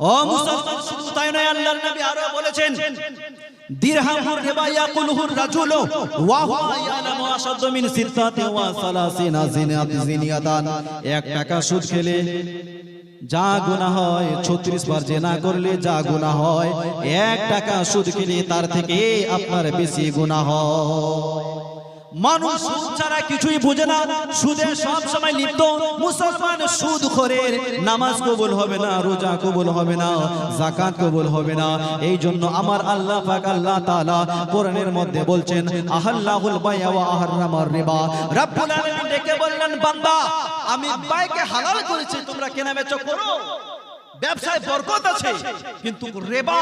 ও মুসলমান শুধু তাই নয়, আল্লাহর নবী আরও বলেছেন ওয়া টাকা সুদ খেলে যা হয় 36 বার জেনা করলে যা হয়, এক টাকা সুদ তার থেকে আপনার বেশি গুনাহ হয়। মানুষ সুদ ছাড়া কিছুই বুঝে না। সুদে সব সময় লিপ্ত। মুসলমান সুদ খোরের নামাজ কবুল হবে না, রোজা কবুল হবে না জাকাত কবুল হবে না। এই জন্য আমার আল্লাহ পাক আল্লাহ তাআলা কোরআনের মধ্যে বলছেন, আহাল্লাহুল বাইয়া ওয়া আহরামার রিবা। রব্বুল আলামিন ডেকে বললেন, বান্দা, আমি বাইকে হালাল করেছি, তোমরা কেনা বেচা করো। ব্যবসায় বরকত আছে, কিন্তু রেবা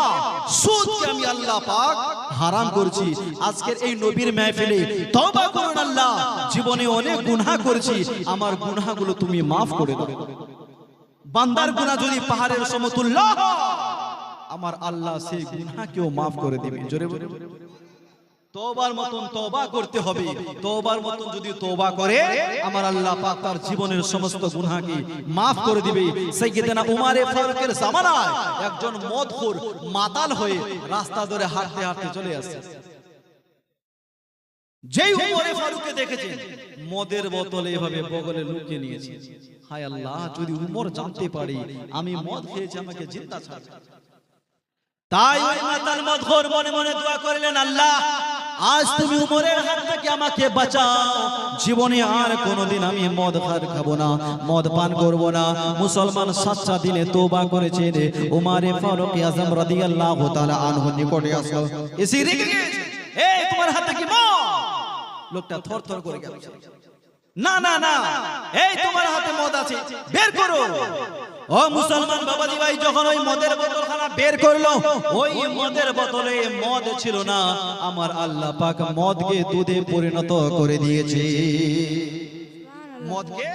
সুদকে আমি আল্লাহ পাক হারাম করছি? আজকের এই নবীর মেহফিলে তওবা করুন আল্লাহ, জীবনে অনেক গুনাহ করেছি, আমার গুনাহগুলো তুমি maaf করে দাও। বান্দার গুনাহ যদি পাহাড়ের সমতুল্য আমার আল্লাহ সেই গুনাহকেও maaf করে দেবে জোরে বলে তওবার মতন তওবা করতে হবে। তওবার মতন যদি তওবা করে, আমার আল্লাহ পাক তার জীবনের সমস্ত গুনাহকে maaf করে দিবে। সাইয়েদনা উমারে ফারুকের জামানায় একজন মদখোর মাতাল হয়ে রাস্তা ধরে হাঁটতে হাঁটতে চলে আসে। যেই উমরে ফারুককে দেখেছেন মদের বোতলে এভাবে বগলে লুকিয়ে নিয়েছে। হায় আল্লাহ, যদি উমর জানতে পারি, আমি মদ খেয়েছি, আমাকে জিন্দা ছাড় তাই ওই মাতাল মদখোর মনে মনে দোয়া করলেন, আল্লাহ আজ তুমি উমরের হাত থেকে আমাকে বাঁচাও। জীবনে আর কোনোদিন আমি মদ ভাত খাব না, মদ পান করব না। মুসলমান সাচ্চা দিনে তোবা করেছে রে। উমারে ফারুক আজম রাদিয়াল্লাহু তাআলা আনহু নিকটে আসলো। এই, তোমার হাতে কি মদ? লোকটা থরথর করে গেল। না না না। এই তোমার হাতে মদ আছে বের করো। ও মুসলমান বাবাজি ভাই যখন ওই মদের বোতলখানা বের করল ওই মদের বোতলে মদ ছিল না আমার আল্লাহ পাক মদকে দুধে পরিণত করে দিয়েছে। মদকে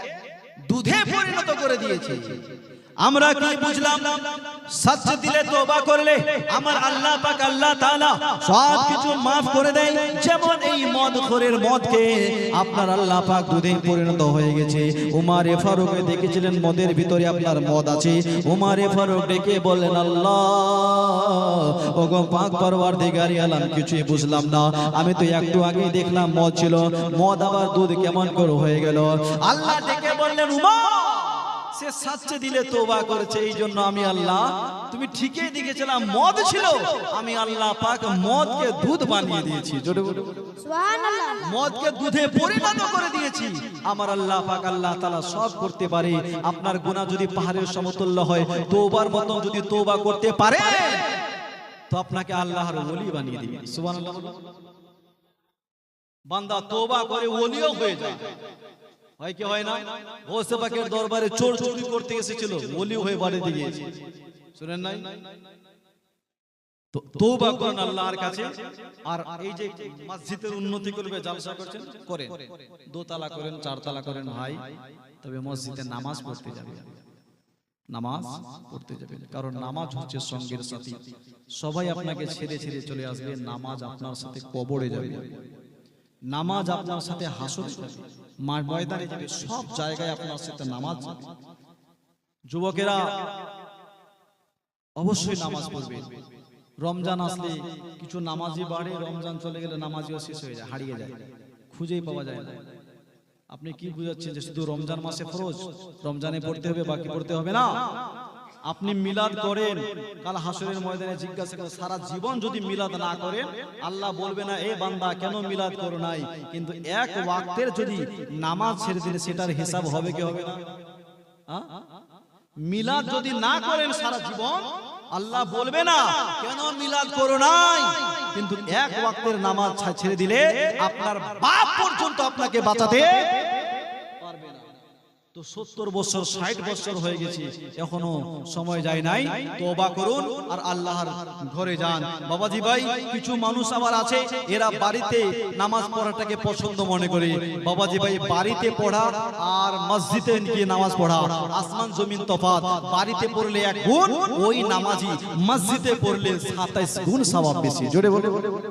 দুধে পরিণত করে দিয়েছে। আমরা কি বুঝলাম? সচ্চ দিলে তোবা করলে আমার আল্লাহ পাক, আল্লাহ তাআলা সব কিছু maaf করে দেয়। যেমন এই মদ খোরের মদকে আপনার আল্লাহ পাক দুধে পরিণত হয়ে গেছে। উমারে ফারুক দেখেছিলেন, মদের ভিতরে আপনার মদ আছে। উমারে ফারুক ডেকে বললেন, আল্লাহ, ওগো পাক পরওয়ারদিগারি আলাম, কিছুই বুঝলাম না। আমি তো একটু আগে দেখলাম মদ ছিল। মদ আবার দুধ কেমন করে হয়ে গেল? আল্লাহ ডেকে বললেন উমা সে সাচ্ছে দিলে তোবা করেছে এই জন্য আমি আল্লাহ তুমি ঠিকই দেখেছিলাম মদ ছিল। আমি আল্লাহ পাক মদকে দুধ বানিয়ে দিয়েছি জোরে বলো মদকে দুধে পরিণত করে দিয়েছি। আমার আল্লাহ পাক আল্লাহ তাআলা সব করতে পারে। আপনার গুনাহ যদি পাহাড়ের সমতুল্য হয় তোবার মতন যদি তোবা করতে পারে তো আপনাকে আল্লাহর ওলি বানিয়ে দিবে। সুবহানাল্লাহ। বান্দা তোবা করে ওলিও হয়ে যায়। হয় কি হয় না? গোসে পাকের দরবারে চোর চুরি করতে এসেছিল ওলি হয়ে বাড়িতে গিয়েছে শুনেন নাই? তৌবা করুন আল্লাহর কাছে আর এই যে মসজিদের উন্নতি করবে জালসা করছেন করেন। দোতলা করেন চারতলা করেন ভাই তবে মসজিদে নামাজ পড়তে যাবে। নামাজ পড়তে যাবেন কারণ নামাজ হচ্ছে সঙ্গের সাথী। সবাই আপনাকে ছেড়ে ছেড়ে চলে আসবে নামাজ আপনার সাথে কবরে যাবে। নামাজ আপনার সাথে হাসর মাঠ ময়দানে সব জায়গায় আপনার সাথে নামাজ যুবকেরা, অবশ্যই নামাজ পড়বে। রমজান আসলে কিছু নামাজি বাড়ে, রমজান চলে গেলে নামাজিও শেষ হয়ে যায়, হারিয়ে যায়। খুঁজেই পাওয়া যায় না। আপনি কি বুঝাচ্ছেন যে শুধু রমজান মাসে ফরজ? রমজানে পড়তে হবে, বাকি পড়তে হবে না। আপনি মিলাদ করেন। কাল হাসরের ময়দানে জিজ্ঞাসা করেন সারা জীবন যদি মিলাদ না করেন আল্লাহ বলবে না এ বান্দা কেন মিলাদ করো নাই? কিন্তু এক ওয়াক্তের যদি নামাজ ছেড়ে দিলে সেটার হিসাব হবে কি হবে না? মিলাদ যদি না করেন সারা জীবন আল্লাহ বলবে না কেন মিলাদ করো নাই? কিন্তু এক ওয়াক্তের নামাজ ছেড়ে দিলে আপনার বাপ পর্যন্ত আপনাকে বাঁচাতে তো সত্তর বছর, ষাট বছর হয়ে গেছে, এখনও সময় যায় নাই। তোবা করুন আর আল্লাহর ঘরে যান। বাবাজি ভাই, কিছু মানুষ আবার আছে, এরা বাড়িতে নামাজ পড়াটাকে পছন্দ মনে করে। বাবাজি ভাই, বাড়িতে পড়া আর মসজিদে গিয়ে নামাজ পড়া। আসমান, জমিন তফাত বাড়িতে পড়লে এক গুণ, ওই নামাজি মসজিদে পড়লে সাতাইশ গুণ সওয়াব বেশি। জোরে বলে বলে বলে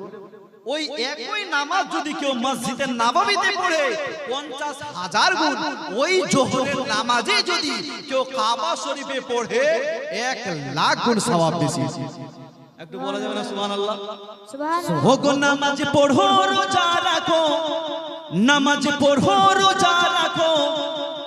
ওই একই নামাজ যদি কেউ মসজিদের নাবাবিতে পড়ে পঞ্চাশ হাজার গুণ ওই জোহরের নামাজে যদি কেউ কাবা শরীফে পড়ে এক লাখ গুণ সওয়াব বেশি। একটু বলা যাবে না সুবহানাল্লাহ? সুবহানাল্লাহ। ওগো নামাজ পড়ো রোজা রাখো। নামাজ পড়ো রোজা রাখো।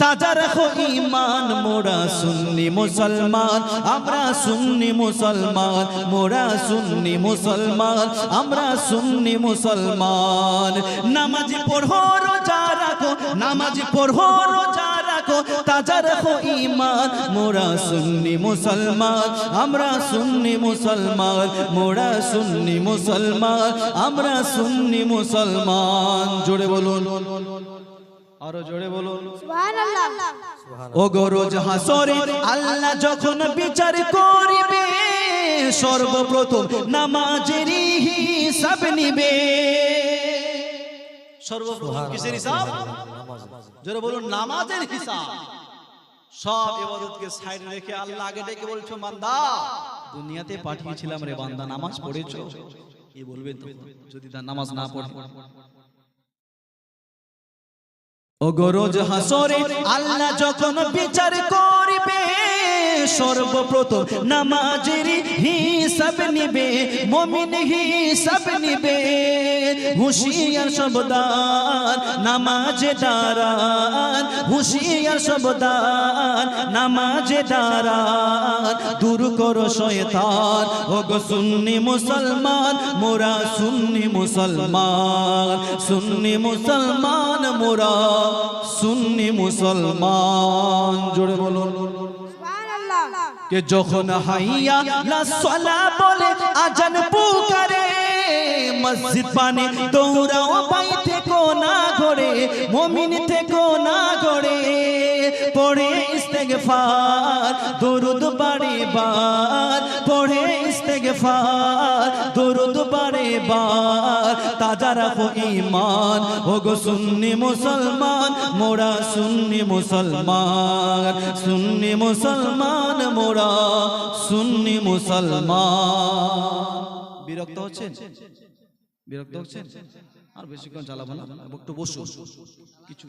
তাজা রাখো ইমান মোরা সুন্নি মুসলমান, আমরা সুন্নি মুসলমান, মোরা সুন্নি মুসলমান, আমরা সুন্নি মুসলমান। নামাজ পড়ো, রোজা রাখো, নামাজ পড়ো, রোজা রাখো, তাজা রাখো ইমান মোরা সুন্নি মুসলমান, আমরা সুন্নি মুসলমান, মোরা সুন্নি মুসলমান, আমরা সুন্নি মুসলমান। জোরে বলুন। আরও জোরে বলুন। ও গরোজ হাসরে আল্লাহ যখন বিচার করিবে সর্বপ্রথম নামাজের হিসাব নিবে। সর্বপ্রথম কিসের হিসাব? জোরে বলুন নামাজের হিসাব। সব ইবাদতকে সাইড রেখে আল্লাহ আগে ডেকে বলছো বান্দা দুনিয়াতে পাঠিয়েছিলাম রে বান্দা নামাজ পড়েছো। কি বলবে তো? যদি তার নামাজ না পড়ে। ও গরজ হাসরে আল্লাহ যখন বিচার করিবে সর্বপ্রথম নামাজের হিসাব নিবে, মমিন হিসাব নিবে। হুশিয়ার সবদান নামাজে দাঁড়ান। হুশিয়ার সবদান নামাজে দাঁড়ান। দূর করো শয়তান ও গো সুন্নি মুসলমান, মোরা সুন্নি মুসলমান। সুন্নি মুসলমান, মোরা সুন্নি মুসলমান। জোরে সুবহানাল্লাহ কে যখন হাইয়া লা সালা বলে, আজান পুকারে, মসজিদ পানে দৌড়াও পাই থেকো না ঘরে, মমিন থেকো না ঘরে। পড়ে ইস্তেগফার, দরুদ বাড়ি বার পড়ে ইস্তেগফার বাড়ি বার, তাজা রাখো ঈমান। ও গো সুন্নি মুসলমান, মোরা সুন্নি মুসলমান। সুন্নি মুসলমান, মোরা সুন্নি মুসলমান। বিরক্ত হচ্ছেন? বিরক্ত হচ্ছেন? আর বেশিক্ষণ চালাবো না, একটু বসুন। কিছু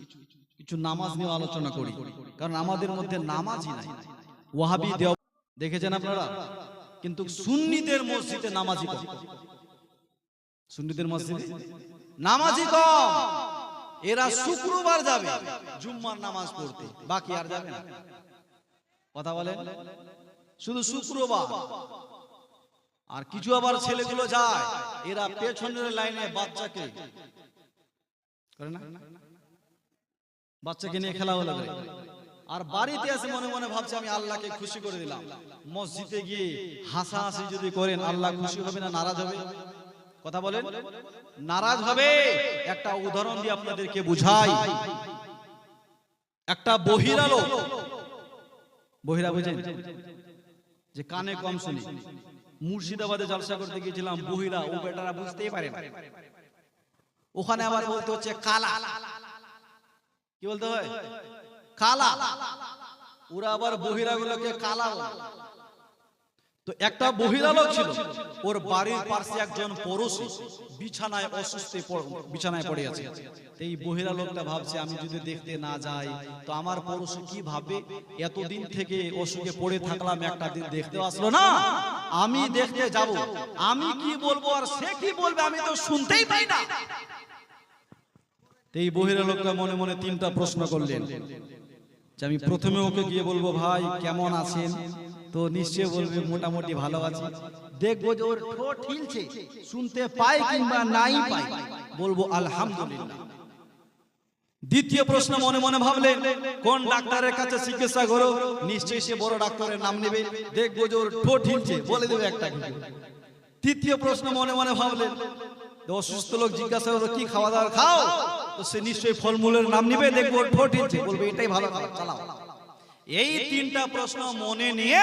কিছু নামাজ নিয়ে আলোচনা করি। কারণ আমাদের মধ্যে নামাজই নাই। ওয়াহাবি দেও দেখেছেন আপনারা? কিন্তু সুন্নিদের মসজিদে নামাজি কম। সুন্নিদের মসজিদে? নামাজি কম। এরা শুক্রবার যাবে জুম্মার নামাজ পড়তে। বাকি আর যাবে না। কথা বলেন? শুধু শুক্রবার। আর কিছু আবার ছেলেগুলো যায় এরা পেছনের লাইনে বাচ্চাকে করে না? বাচ্চাকে নিয়ে খেলা হলো করে। আর বাড়িতে এসে মনে মনে ভাবছে আমি আল্লাহকে খুশি করে দিলাম। মসজিদে গিয়ে হাসাহাসি যদি করেন আল্লাহ খুশি হবে না নারাজ হবে। কথা বলেন? নারাজ হবে। একটা উদাহরণ দিয়ে আপনাদেরকে বুঝাই। একটা বহিরা লোক বহিরা বুঝেন। যে কানে কম শুনি। মুর্শিদাবাদে জলসা করতে গিয়েছিলাম বহিরা ও বেটারা বুঝতেই পারে না। ওখানে আবার বলতে হচ্ছে কালা। কি বলতে হয়? কালা। ওরা আবার বহিরা গুলোকে কালা বলে। তো একটা বহিরা লোক ছিল। ওর বাড়ির পাশে একজন পড়োশি বিছানায় অসুস্থ বিছানায় পড়ে আছে। এই বহিরা লোকটা ভাবছে, আমি যদি দেখতে না যাই, তো আমার পড়োশি কি ভাববে? এতদিন থেকে অসুখে পড়ে থাকলাম, একটা দিন দেখতে আসলো না। আমি দেখতে যাব। আমি কি বলব আর সে কি বলবে আমি তো শুনতেই পাই না। এই বহিরা লোকটা মনে মনে তিনটা প্রশ্ন করলেন। যে আমি প্রথমে ওকে গিয়ে বলব, ভাই, কেমন আছেন? তো নিশ্চয় বলবে, মোটামুটি ভালো আছে। দেখব যে ওর ঠোঁট হিলছে, শুনতে পায় কিংবা নাই পায়। বলব, আলহামদুলিল্লাহ। দ্বিতীয় প্রশ্ন মনে মনে ভাবলেন কোন ডাক্তারের কাছে চিকিৎসা করো? নিশ্চয়ই সে বড় ডাক্তারের নাম নেবে। দেখব যে ওর ঠোঁট হিলছে, বলে দেবে একটা তৃতীয় প্রশ্ন মনে মনে ভাবলেন অসুস্থ লোক জিজ্ঞাসা করো কি খাওয়া দাওয়া খাও? তো সে নিশ্চয়ই ফলমূলের নাম নিবে, দেখব ঠোঁট হিলছে। বলবে, এটাই ভালো খাবার, চালাও। এই তিনটা প্রশ্ন মনে নিয়ে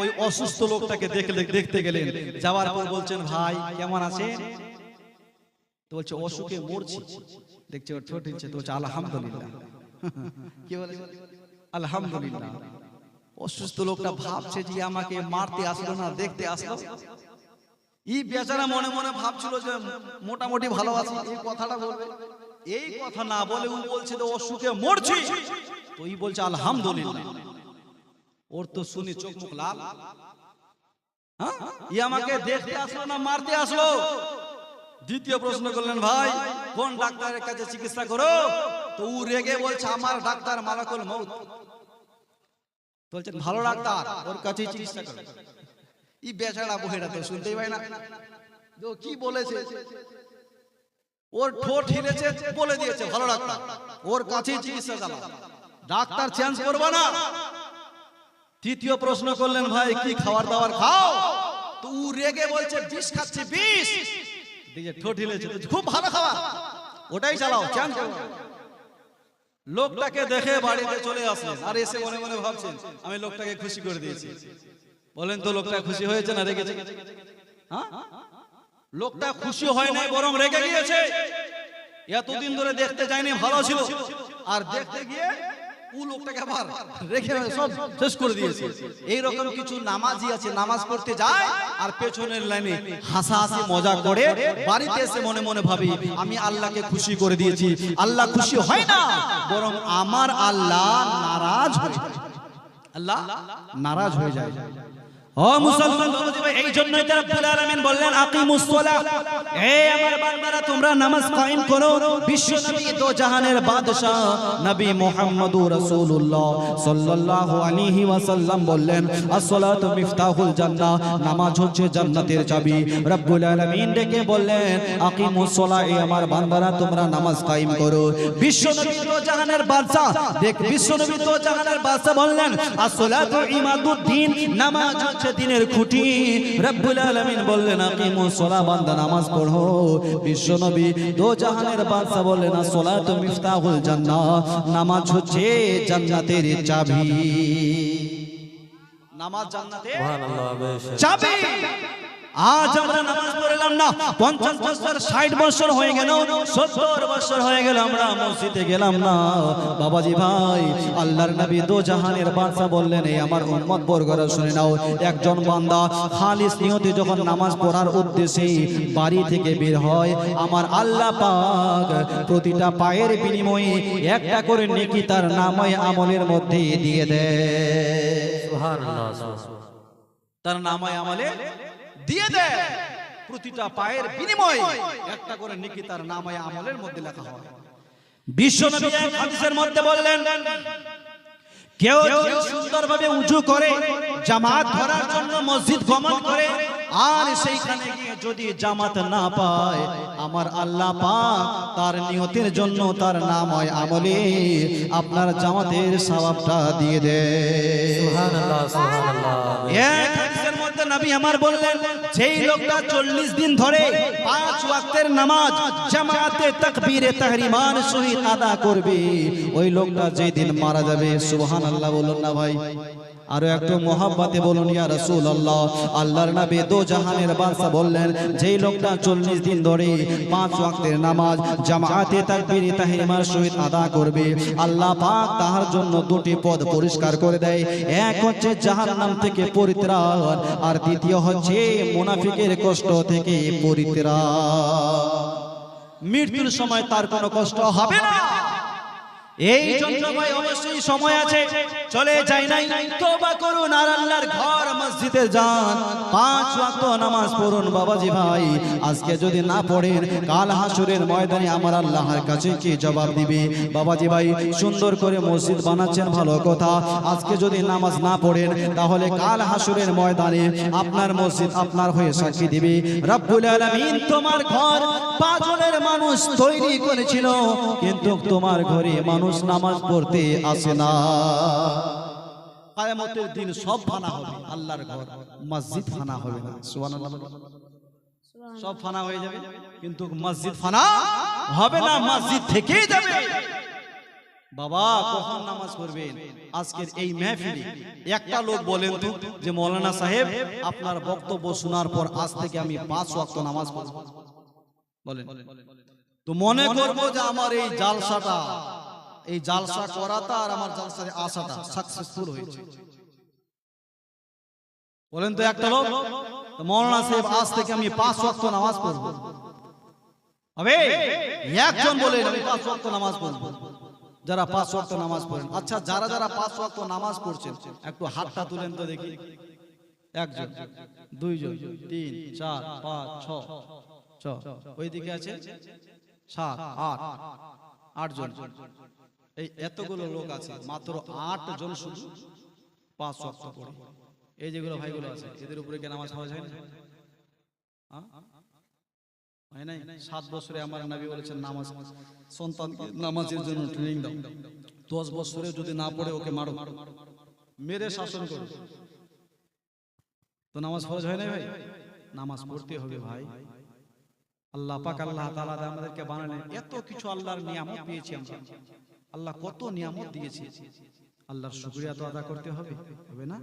ওই অসুস্থ লোকটাকে দেখলে দেখতে গেলেন। যাওয়ার পর বলছেন ভাই কেমন আছে তো বলছে অসুখে মরছি। দেখছে ওর ঠোঁট হিলছে তো বলছে আলহামদুলিল্লাহ। কি বলে আলহামদুলিল্লাহ। অসুস্থ লোকটা ভাবছে যে আমাকে মারতে আসলো না দেখতে আসলো। ই বেচারা মনে মনে ভাবছিল যে মোটামুটি ভালো আছে এই কথাটা বলবে। এই কথা না বলে ও বলছে তো অসুখে মরছি। তো এই বলছে আলহামদুলিল্লাহ ওর তো শুনি চোখ মুখ লাল ই আমাকে দেখতে আসলো না মারতে আসলো? দ্বিতীয় প্রশ্ন করলেন, ভাই, কোন ডাক্তারের কাছে চিকিৎসা করো? তো ও রেগে বলছে, আমার ডাক্তার মালাকুল মৌত বলছেন ভালো ডাক্তার, ওর কাছে চিকিৎসা করো। ই বেচারা বহেরা তো শুনতেই পাই না। তো কি বলেছে? ওর ঠোঁট হিলেছে, বলে দিয়েছে, ভালো ডাক্তার, ওর কাছেই চিকিৎসা চালাও। ডাক্তার চেঞ্জ করবে না। তৃতীয় প্রশ্ন করলেন, ভাই, কি খাবার দাবার খাও? তো ও রেগে বলছে, বিষ খাচ্ছে, বিষ। হিলেছে খুব ভালো খাবার। ওটাই চালাও চেঞ্জ লোকটাকে দেখে বাড়িতে চলে আসলেন, আর এসে মনে মনে ভাবছেন, আমি লোকটাকে খুশি করে দিয়েছি। বলেন তো, লোকটা খুশি হয়েছে না রেগেছে? হ্যাঁ? লোকটা খুশি হয় নাই, বরং রেগে গিয়েছে। এতদিন ধরে দেখতে যায়নি, ভালো ছিল। আর দেখতে গিয়ে এইরকম কিছু আছে, নামাজ পড়তে যায় আর পেছনের হাসাহাসি, মজা করে বাড়িতে এসে মনে মনে আমি আল্লাহকে খুশি করে দিয়েছি। আল্লাহ খুশি হয় না, বরং আমার আল্লাহ নারাজ হয়ে আল্লাহ নারাজ হয়ে যায়। ও বললেন নামাজ হচ্ছে জান্নাতের চাবি। রব্বুল আলামিন ডেকে বললেন, আকিমুস সালাহ হে আমার বান্দারা, তোমরা নামাজ কায়েম করো। বিশ্ব নবী জাহানের বাদশা দেখ, বিশ্ব নবী জাহানের বাদশা বললেন as-সালাতু ইমাদুদ্দিন, নামাজ হচ্ছে দিনের খুঁটি রব্বুল আলামিন বললেন আকিমু সোলা বান্দা নামাজ পড়ো। বিশ্ব নবী দো জাহানের বাদশা বললেন as-সালাতু মিফতাহুল জান্নাহ নামাজ হচ্ছে জান্নাতের চাবি। নামাজ জান্নাতের চাবি! আজ আমরা নামাজ পড়লাম না পঞ্চাশ বছর ষাট বছর হয়ে গেল সত্তর বছর হয়ে গেল আমরা মসজিদে গেলাম না। বাবাজি ভাই আল্লাহর নবী দো জাহানের বাদশা বললেন এই আমার উম্মত বর্গরা শুনে নাও একজন বান্দা খালিস নিয়তে যখন নামাজ পড়ার উদ্দেশ্যে বাড়ি থেকে বের হয় আমার আল্লাহ পাক প্রতিটা পায়ের বিনিময়ে একটা করে নেকি তার নাময় আমলের মধ্যে দিয়ে দেয়। তার নামায় আমলে দিয়ে দেয় প্রতিটা পায়ের বিনিময়ে একটা করে নেকি তার নামায় আমলের মধ্যে লেখা হয়। বিশ্ব এক হাদিসের মধ্যে বললেন কেউ যদি সুন্দরভাবে উঁচু করে জামাত ধরার জন্য মসজিদ গমন করে আর সেইখানে গিয়ে যদি জামাত না পায় আমার আল্লাহ পাক তার নিয়তের জন্য তার নাম হয় আমলে। আপনার জামাতের সওয়াবটা দিয়ে দেয় নবী আমার বললেন, যেই লোকটা চল্লিশ দিন ধরে পাঁচ ওয়াক্তের নামাজ, জামাতে তাকবীরে তাহরিমান সহিত আদা করবে, ওই লোকটা যেদিন মারা যাবে সুহান আল্লাহ বলুন না ভাই। আরও একটু মোহাব্বতে বলুন, ইয়া রাসূল আল্লাহ আল্লাহর নবী দো জাহানের বাদশা বললেন, যেই লোকটা চল্লিশ দিন ধরে পাঁচ ওয়াক্তের নামাজ জামাতে তাকবীরে তাহরিমার সহিত আদা করবে, আল্লাহ পাক তাহার জন্য দুটি পদ পরিষ্কার করে দেয়। এক হচ্ছে জাহান্নাম থেকে পরিত্রাণ, আর দ্বিতীয় হচ্ছে মুনাফিকের কষ্ট থেকে পরিত্রাণ। মৃত্যুর সময় তার কোনো কষ্ট হবে না। এই ভাই অবশ্যই সময় আছে। চলে যাই নাই। তোবা করুন আর আল্লাহর ঘর মসজিদে যান। পাঁচ ওয়াক্ত নামাজ পড়ুন বাবাজি ভাই। আজকে যদি না পড়েন, কাল হাসুরের ময়দানে আমার আল্লাহর কাছে কি জবাব দিবে? বাবাজি ভাই, সুন্দর করে মসজিদ বানাচ্ছেন, ভালো কথা। আজকে যদি নামাজ না পড়েন, তাহলে কাল হাসুরের ময়দানে আপনার মসজিদ আপনার হয়ে সাক্ষী দিবে। রব্বুল আলামিন তোমার ঘর পাঁচজনের মানুষ তৈরি করেছিল, কিন্তু তোমার ঘরে মানুষ নামাজ পড়তে আসে না। কায়ামতের দিন সব ফানা হবে, আল্লাহর ঘর, মসজিদ ফানা হবে সুবহানাল্লাহ সব ফানা হয়ে যাবে, কিন্তু মসজিদ ফানা হবে না, মসজিদ থেকেই যাবে। বাবা, কখন নামাজ পড়বেন? আজকের এই মেহফিলে একটা লোক বলেন তো যে, মৌলানা সাহেব, আপনার বক্তব্য শোনার পর আজ থেকে আমি পাঁচ ওয়াক্ত নামাজ পড়ব। বলেন। তো মনে করব যে, আমার এই জালসাটা এই জালসা করাটা আর আমার জালসার আশাটা সাকসেসফুল হয়েছে। বলেন তো একটা লোক মৌলানা সাহেব আজ থেকে আমি পাঁচ ওয়াক্ত নামাজ পড়ব। হবে একজন বলেন আমি পাঁচ ওয়াক্ত নামাজ পড়ব। যারা পাঁচ ওয়াক্ত নামাজ পড়েন আচ্ছা যারা যারা পাঁচ ওয়াক্ত নামাজ পড়ছেন, একটু হাতটা তুলেন তো দেখি। একজন, দুইজন, তিন, চার, পাঁচ, ছ ছ, ওইদিকে আছে? সাত, আট, আটজন। এই এতগুলো লোক আছে, মাত্র আট জন শুধু পাঁচ ওয়াক্ত পড়ে। এই যেগুলো ভাইগুলো আছে, এদের উপরে কি নামাজ পড়া যায় হ্যাঁ? সাত বছরে আমার নবী বলেছেন, নামাজ, সন্তান নামাজের জন্য ট্রেনিং দাও। দশ বছরে যদি না পড়ে ওকে মারো। মেরে শাসন করো। তো নামাজ ফরজ হয় না ভাই? নামাজ পড়তে হবে ভাই। আল্লাহ পাক আল্লাহ তাআলা আমাদেরকে বানালেন। এত কিছু আল্লাহর নিয়ামত পেয়েছি আমরা। আল্লাহ কত নিয়ামত দিয়েছে। আল্লাহর শুকরিয়া তো আদা করতে হবে হবে না?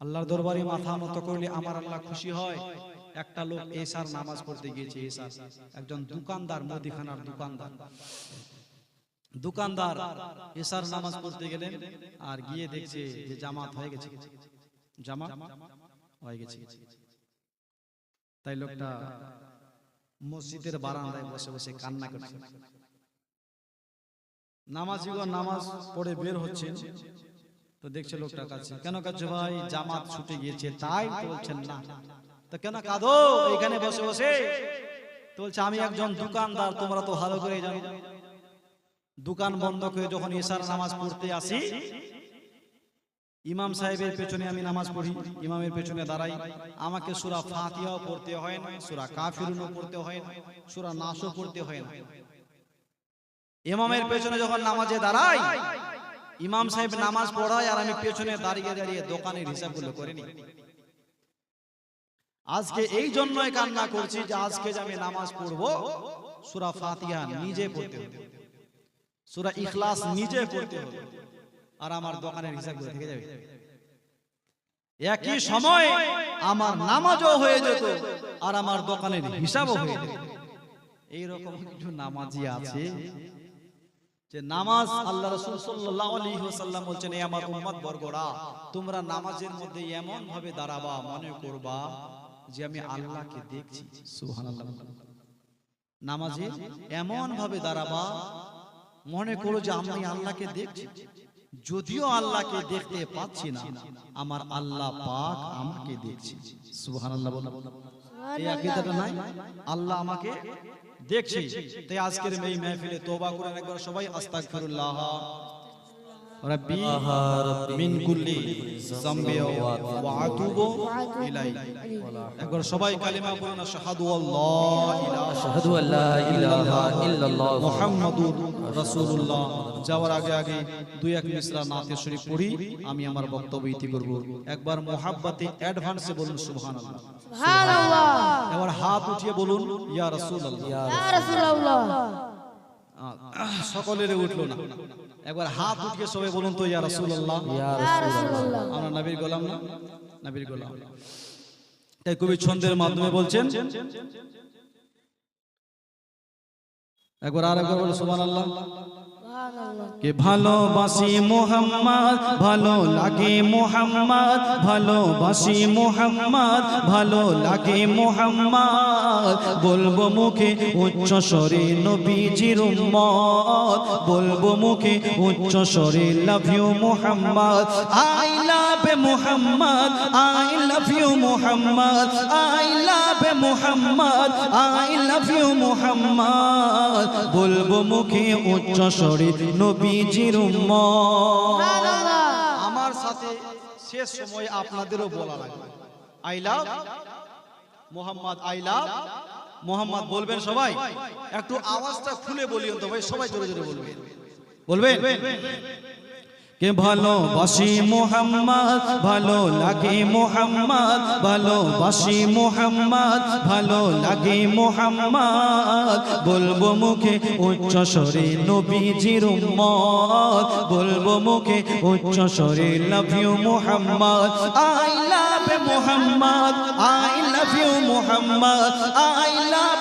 আল্লাহর দরবারে মাথা নত করলে আমার আল্লাহ খুশি হয়। একটা লোক এসার নামাজ পড়তে গিয়েছে এসার। একজন দোকানদার মুদিখানার দোকানদার। দোকানদার। এসার নামাজ পড়তে গেলেন আর গিয়ে দেখছে যে জামাত হয়ে গেছে। জামাত হয়ে গেছে। তাই লোকটা মসজিদের বারান্দায় বসে বসে কান্না করছে। নামাজিগণ নামাজ পড়ে বের হচ্ছে তো দেখছে লোকটা কাছে কেন কাছে ভাই জামাত ছুটে গিয়েছে তাই বলছেন না। তো কেন কাঁদো? এখানে বসে বসে। তো বলছে আমি একজন দোকানদার তোমরা তো ভালো করে জানো। দোকান বন্ধ করে যখন এসার নামাজ পড়তে আসি ইমাম সাহেবের পেছনে আমি নামাজ পড়ি ইমামের পেছনে দাঁড়াই। আমাকে সুরা ফাতিহাও পড়তে হয় না সুরা কাফিরুনও পড়তে হয় না সুরা নাসও পড়তে হয়। না ইমামের পেছনে যখন নামাজে দাঁড়াই ইমাম সাহেব নামাজ পড়ায় আর আমি পেছনে দাঁড়িয়ে দাঁড়িয়ে দোকানের হিসাবগুলো করে নি আজকে এই জন্যই কান্না করছি যে আজকে যে আমি নামাজ পড়ব সুরা ফাতিহা নিজে পড়তে হবে। সুরা ইখলাস নিজে পড়তে হবে। আর আমার দোকানের হিসাবগুলো থেকে যাবে। একই সময় আমার নামাজও হয়ে যেত আর আমার দোকানের হিসাবও হয়ে যেত। এইরকম কিছু নামাজি আছে? যে নামাজ আল্লাহ রাসূল আলাইহি বলছেন এই আমার উম্মত বর্গরা, তোমরা নামাজের মধ্যে এমন ভাবে দাঁড়াবা, মনে করবা যে আমি আল্লাহকে দেখছি। নামাজে এমন ভাবে দাঁড়াবা, মনে করো যে আমি আল্লাহকে দেখছি, যদিও আল্লাহকে দেখতে পাচ্ছি না, আমার আল্লাহ পাক আমাকে দেখছি। আকীদাটা নাই? আল্লাহ আমাকে দেখছি তাই আজকের এই মেহফিলে তোবা করে একবার সবাই আস্তাগফিরুল্লাহ। রব্বি মিন কুল্লি যামবি ওয়া আতুবু। ইলাই একবার সবাই কালিমা পড়ুন আশহাদু ইলাহা। আশহাদু আল্লা ইলাহা ইল্লাল্লাহ। মুহাম্মাদুর রাসূলুল্লাহ। যাওয়ার আগে আগে দুই এক মিসরা নাতে শরীফ পড়ি আমি আমার বক্তব্য ইতি করব। একবার মুহাব্বতে অ্যাডভান্সে বলুন সুবহানাল্লাহ। সুবহানাল্লাহ। এবার হাত উঠিয়ে বলুন ইয়া রাসূলুল্লাহ। ইয়া রাসূলুল্লাহ। আহ, সকলের উঠল না। একবার হাত উঠিয়ে সবাই বলুন তো ইয়া রাসূলুল্লাহ। ইয়া রাসূলুল্লাহ। আমরা নবীর গোলাম না? নবীর গোলাম। তাই কবি ছন্দের মাধ্যমে বলছেন একবার আর একবার বলো সুবহানাল্লাহ। কে ভালোবাসি মোহাম্মদ, ভালো লাগে মোহাম্মদ, ভালোবাসি মোহাম্মদ, ভালো লাগে মোহাম্মদ। বলব মুখে উচ্চ স্বরে নবীজির উম্মত, বলব মুখে উচ্চ স্বরে love you Muhammad. I love Muhammad I love you Muhammad I love Muhammad, I love you Muhammad. বলব মুখে উচ্চ স্বরে, নবীজির আমার সাথে শেষ সময় আপনাদেরও বলা লাগবে। I love Muhammad, I love Muhammad, বলবেন সবাই? একটু আওয়াজটা খুলে বলিও তো ভাই, সবাই জোরে জোরে বলবেন। বলবেন? কে ভালোবাসি মোহাম্মদ? ভালো লাগে মোহাম্মদ? ভালোবাসি মোহাম্মদ? ভালো লাগে মোহাম্মদ? বলব মুখে উচ্চ স্বরে নবীজির উম্মত। বলব মুখে উচ্চ স্বরে love you Muhammad. I love Muhammad. I love you Muhammad. I love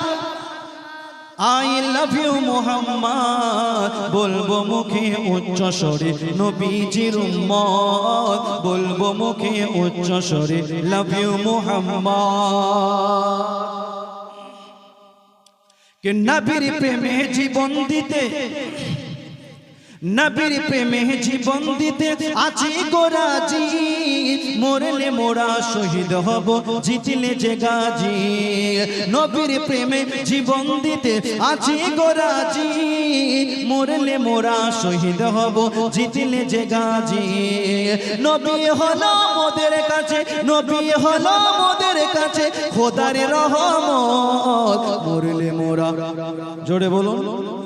I love you Muhammad, বলব মুখে উচ্চ স্বরে নবীজির উম্মত, বলব মুখে উচ্চ স্বরে লাভ ইউ মোহাম্মদ। কে নবীর প্রেমে জীবন দিতে নবীর প্রেমে জীবন দিতে আছি গোরাজি মরলে মোরা শহীদ হব জিতলে যে গাজি। নবীর প্রেমে জীবন দিতে আছি গোরাজি মরলে মোরা শহীদ হব জিতলে যে গাজি। নবী হলো মোদের কাছে নবী হলো মোদের কাছে খোদার রহমত। মরলে মোরা জোরে বলুন।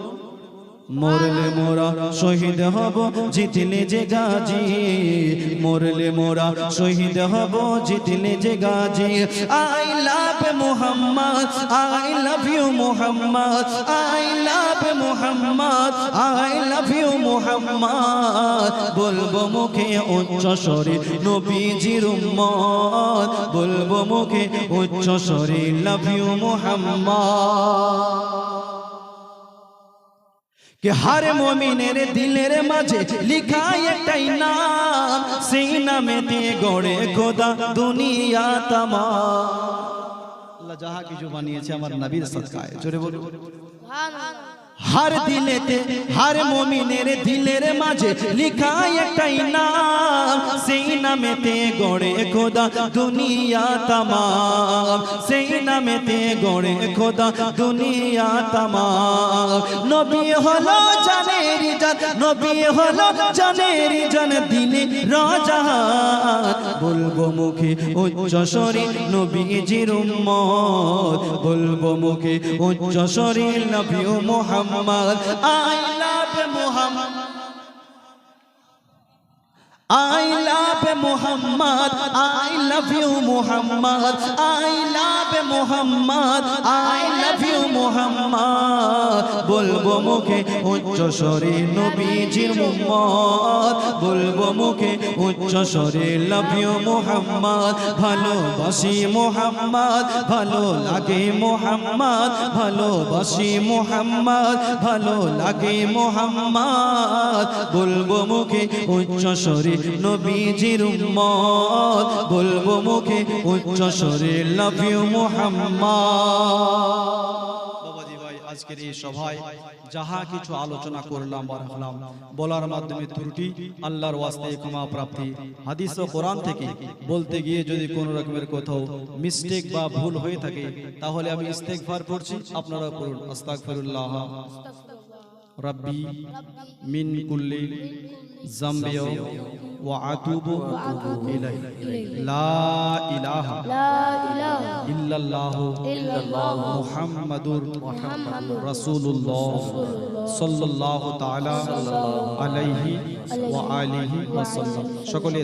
মরলে মোরা শহীদ হব, জিতলে যে গাজি। মরলে মোরা শহীদ হব, জিতলে যে Gazi. I love Muhammad, I love you Muhammad, I love Muhammad, I love you Muhammad. বলব মুখে উচ্চ স্বরে নবীজির উম্মত। বলব মুখে উচ্চ স্বরে লাভ ইউ মোহাম্মদ। কে হার মমিনের দিলের মাঝে লিখা একটাই নাম সিনা নামে দিয়ে গড়ে গোদা দুনিয়া তামা আল্লাহ যাহা কিছু বানিয়েছে আমার নবীর সৎকায় জোরে বলুন সুবহানাল্লাহ হার দিলেতে হার মমিনের দিলের মাঝে লিখা একটাই নাম সেই নামেতে গড়ে খোদা দুনিয়া তামাম সেই নামেতে গড়ে খোদা দুনিয়া তামাম নবী হলো জানের জান নবী হলো জানের জান দিলে রাজা বলব মুখে উচ্চ স্বরে নবীজির উম্মত বলব মুখে উচ্চ স্বরে নবী Muhammad I love Muhammad. I love Muhammad, I love you Muhammad, I love Muhammad, I love you Muhammad. বলব মুখে উচ্চ স্বরে নবীজির মুহাম্মদ বলব মুখে উচ্চ স্বরে লাভ ইউ মুহাম্মদ ভালোবাসি মুহাম্মদ ভালো লাগে মুহাম্মদ ভালোবাসি মুহাম্মদ ভালো লাগে মুহাম্মদ বলব মুখে উচ্চ স্বরে নবীজির উম্মত, বলব মুখে উচ্চ স্বরে লাভ ইউ মুহাম্মদ। আজকের এই সভায় যাহা কিছু আলোচনা করলাম বা বলার মাধ্যমে ত্রুটি, আল্লাহর ওয়াস্তে ক্ষমা প্রাপ্তি, হাদিস ও কোরআন থেকে বলতে গিয়ে যদি কোনো রকমের কোথাও মিস্টেক বা ভুল হয়ে থাকে, তাহলে আমি ইস্তেগফার করছি আপনারা করুন আস্তাগফিরুল্লাহ। রব্বি মিন কুল্লি জামবি ওয়া আতুবু ইলাইহি লা ইলাহা লা ইলাহা ইল্লাল্লাহু ইল্লাল্লাহু মুহাম্মাদুর মুহাম্মাদুর রাসূলুল্লাহ সাল্লাল্লাহু তাআলা আলাইহি ওয়া আলিহি ওয়া সাল্লাম সকলে